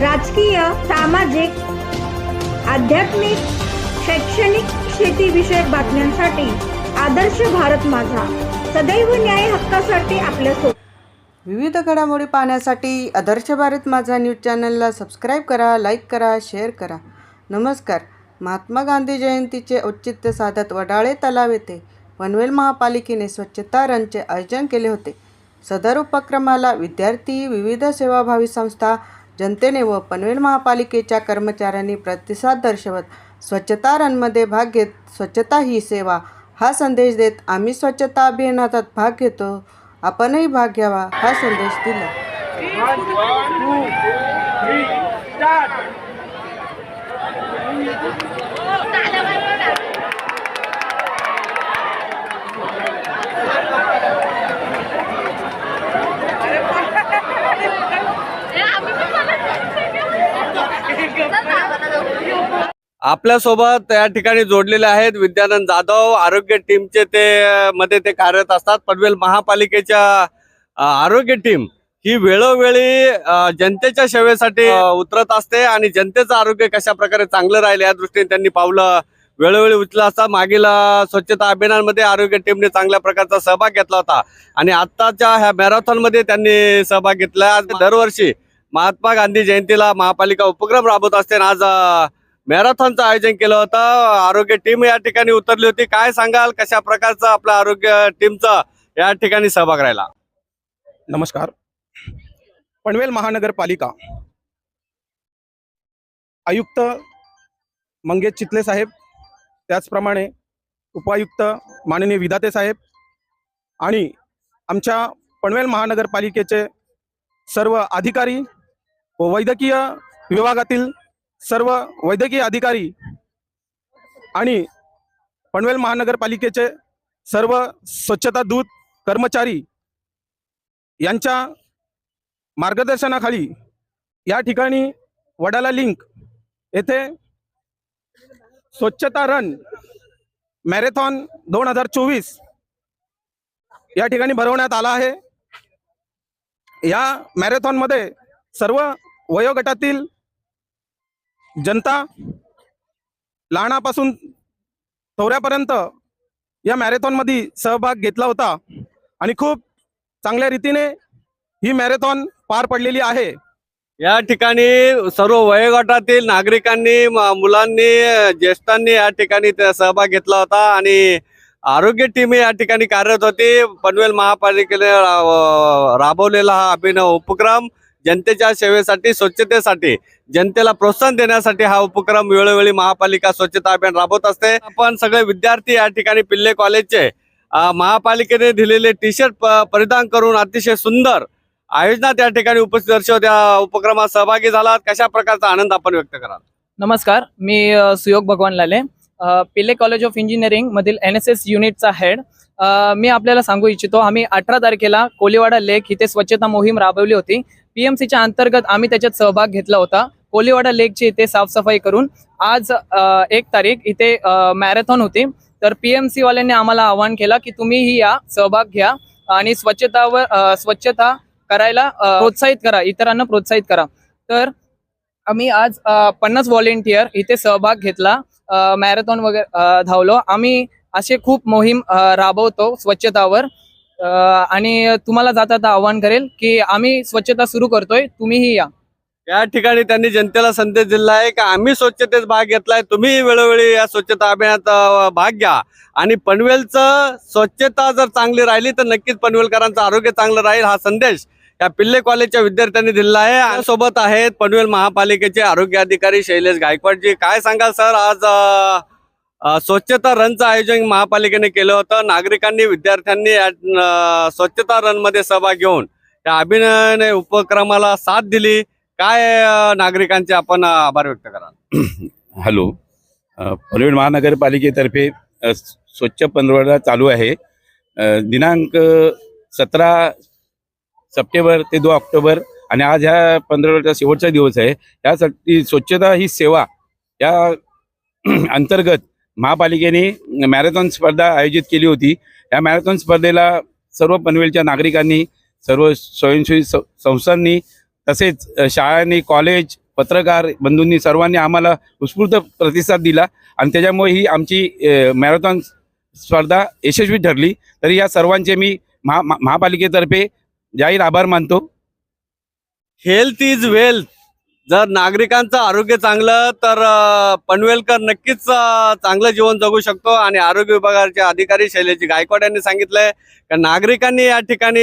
राजकीय सामाजिक आध्यात्मिक शैक्षणिक शेतीविषयक बातम्यांसाठी आदर्श भारत माझा. सदैव न्याय हक्कासाठी आपल्यासोबत विविध घडामोडी पाहण्यासाठी आदर्श भारत माझा न्यूज चॅनलला सबस्क्राईब करा लाईक करा शेअर करा. नमस्कार. महात्मा गांधी जयंतीचे औचित्य साधत वडाळे तलाव येथे पनवेल महापालिकेने स्वच्छता रनचे आयोजन केले होते. सदर उपक्रमाला विद्यार्थी विविध सेवाभावी संस्था जनतेने व पनवेल महापालिकेच्या कर्मचाऱ्यांनी प्रतिसाद दर्शवत स्वच्छता रनमध्ये भाग घेत स्वच्छता ही सेवा हा संदेश देत आम्ही स्वच्छता अभियानात भाग घेतो. आपणही भाग घ्यावा हा संदेश दिला. आपल्यासोबत या ठिकाणी जोडलेले आहेत विद्यानंद जाधव आरोग्य टीमचे ते मध्ये ते कार्यरत असतात. पनवेल महापालिकेच्या आरोग्य टीम ही वेळोवेळी जनतेच्या सेवेसाठी उतरत असते आणि जनतेचं आरोग्य कशा प्रकारे चांगलं राहील या दृष्टीने त्यांनी पावलं वेळोवेळी उचला असता. मागील स्वच्छता अभियानामध्ये आरोग्य टीमने चांगल्या प्रकारचा सहभाग घेतला होता आणि आत्ताच्या ह्या मॅरेथॉनमध्ये त्यांनी सहभाग घेतला. दरवर्षी महात्मा गांधी जयंतीला महापालिका उपक्रम राबवत असते आणि आज मॅरेथॉनचं आयोजन केलं होतं. आरोग्य टीम या ठिकाणी उतरली होती. काय सांगाल? कशा प्रकारचं आपल्या आरोग्य टीमचा या ठिकाणी सहभाग राहिला? नमस्कार. पनवेल महानगरपालिका आयुक्त मंगेश चितले साहेब त्याचप्रमाणे उपायुक्त माननीय विधाते साहेब आणि आमच्या पनवेल महानगरपालिकेचे सर्व अधिकारी व वैद्यकीय विभागातील सर्व वैद्यकीय अधिकारी आणि पनवेल महानगरपालिकेचे सर्व स्वच्छता दूत कर्मचारी यांच्या मार्गदर्शनाखाली या ठिकाणी वडाला लिंक येथे स्वच्छता रन मॅरेथॉन दोन हजार चोवीस या ठिकाणी भरवण्यात आला आहे. या मॅरेथॉनमध्ये सर्व वयोगटातील जनता लहानापासून थोऱ्यापर्यंत या मॅरेथॉनमध्ये सहभाग घेतला होता आणि खूप चांगल्या रीतीने ही मॅरेथॉन पार पडलेली आहे. या ठिकाणी सर्व वयोगटातील नागरिकांनी मुलांनी ज्येष्ठांनी या ठिकाणी सहभाग घेतला होता आणि आरोग्य टीम या ठिकाणी कार्यरत होती. पनवेल महापालिकेने राबवलेला हा अभिनव उपक्रम जनतेच्या सेवेसाठी स्वच्छतेसाठी जनतेला प्रोत्साहन देण्यासाठी हा उपक्रम वेळोवेळी महापालिका स्वच्छता अभियान राबवत असते. आपण सगळे विद्यार्थी या ठिकाणी पिल्ले कॉलेजचे महापालिकेने दिलेले टी शर्ट परिधान करून अतिशय सुंदर आयोजना त्या ठिकाणी उपस्थित दर्शवत या उपक्रमात सहभागी झालात. कशा प्रकारचा आनंद आपण व्यक्त कराल? नमस्कार मी Suyog Bhagwan Lale. Pillai college of engineering मधील एन एस एस युनिटचा हेड मी आपल्याला सांगू इच्छितो आम्ही अठरा तारखेला कोलीवाडा लेक इथे स्वच्छता मोहीम राबवली होती. पीएमसीच्या अंतर्गत आम्ही त्याच्यात सहभाग घेतला होता. कोलीवाडा लेकची इथे साफसफाई करून आज एक तारीख इथे मॅरेथॉन होती. तर पीएमसी वाल्यांनी आम्हाला आवाहन केला की तुम्हीही या सहभाग घ्या आणि स्वच्छतावर स्वच्छता करायला प्रोत्साहित करा इतरांना प्रोत्साहित करा. तर आम्ही आज पन्नास व्हॉलेंटियर इथे सहभाग घेतला मॅरेथॉन वगैरे धावलो. आम्ही असे खूप मोहीम राबवतो स्वच्छतावर. आणि तुम्हाला जाता आता आवाहन करेल की आम्ही स्वच्छता सुरू करतोय तुम्हीही या. या ठिकाणी त्यांनी जनतेला संदेश दिला आहे की आम्ही स्वच्छतेत भाग घेतलाय तुम्ही वेळोवेळी या स्वच्छता अभियानात भाग घ्या. आणि पनवेलचं स्वच्छता जर चांगली राहिली तर नक्कीच पनवेलकरांचं आरोग्य चांगलं राहील हा संदेश या पिल्ले कॉलेजच्या विद्यार्थ्यांनी दिलेला आहे. सोबत आहेत पनवेल महापालिकेचे आरोग्य अधिकारी शैलेश गायकवाडजी. काय सांगाल सर? आज स्वच्छता रनचं आयोजन महापालिकेने केलं होतं. नागरिकांनी विद्यार्थ्यांनी स्वच्छता रनमध्ये सहभाग घेऊन त्या अभिनय उपक्रमाला साथ दिली. काय नागरिकांचे आपण आभार व्यक्त कराल? हॅलो. अ, पनवेल महानगरपालिकेतर्फे स्वच्छ पंधरवडा चालू आहे. दिनांक सतरा सप्टेंबर ते दो ऑक्टोबर आणि आज ह्या पंधरवड्याचा शेवटचा दिवस आहे. यासाठी स्वच्छता ही सेवा या अंतर्गत महापालिकेने मॅरेथॉन स्पर्धा आयोजित केली होती. या मॅरेथॉन स्पर्धेला सर्व पनवेलच्या नागरिकांनी सर्व स्वयंसेवी संस्थांनी तसेच शाळांनी कॉलेज पत्रकार बंधूंनी सर्वांनी आम्हाला उत्स्फूर्त प्रतिसाद दिला आणि त्याच्यामुळे ही आमची मॅरेथॉन स्पर्धा यशस्वी ठरली. तरी या सर्वांचे मी महा- महापालिकेतर्फे जाहीर आभार मानतो. हेल्थ इज वेल्थ जर नागरिकांचं आरोग्य चांगलं तर पनवेलकर नक्कीच चांगलं जीवन जगू शकतो. आणि आरोग्य विभागाचे अधिकारी शैलेजी गायकवाड यांनी सांगितलंय का नागरिकांनी या ठिकाणी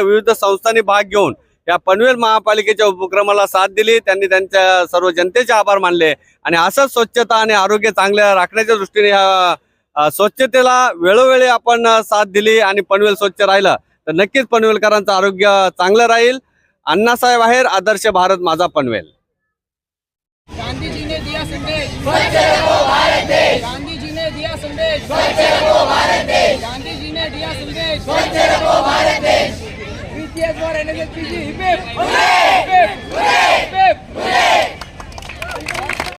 विविध संस्थांनी भाग घेऊन या पनवेल महापालिकेच्या उपक्रमाला साथ दिली. त्यांनी त्यांच्या सर्व जनतेचे आभार मानले. आणि असंच स्वच्छता आणि आरोग्य चांगलं राखण्याच्या दृष्टीने या स्वच्छतेला वेळोवेळी आपण साथ दिली आणि पनवेल स्वच्छ राहिलं तर नक्कीच पनवेलकरांचं आरोग्य चांगलं राहील. अण्णासाहेब आहेर आदर्श भारत माझा पनवेल गांधी जी ने दिया संदेश स्वच्छ रखो भारत देश गांधी जी ने दिया संदेश. स्वच्छ रखो भारत देश गांधी जी ने दिया संदेश. स्वच्छ रखो भारत देश बीटीएस और एनएसएस पीजी हिप हिप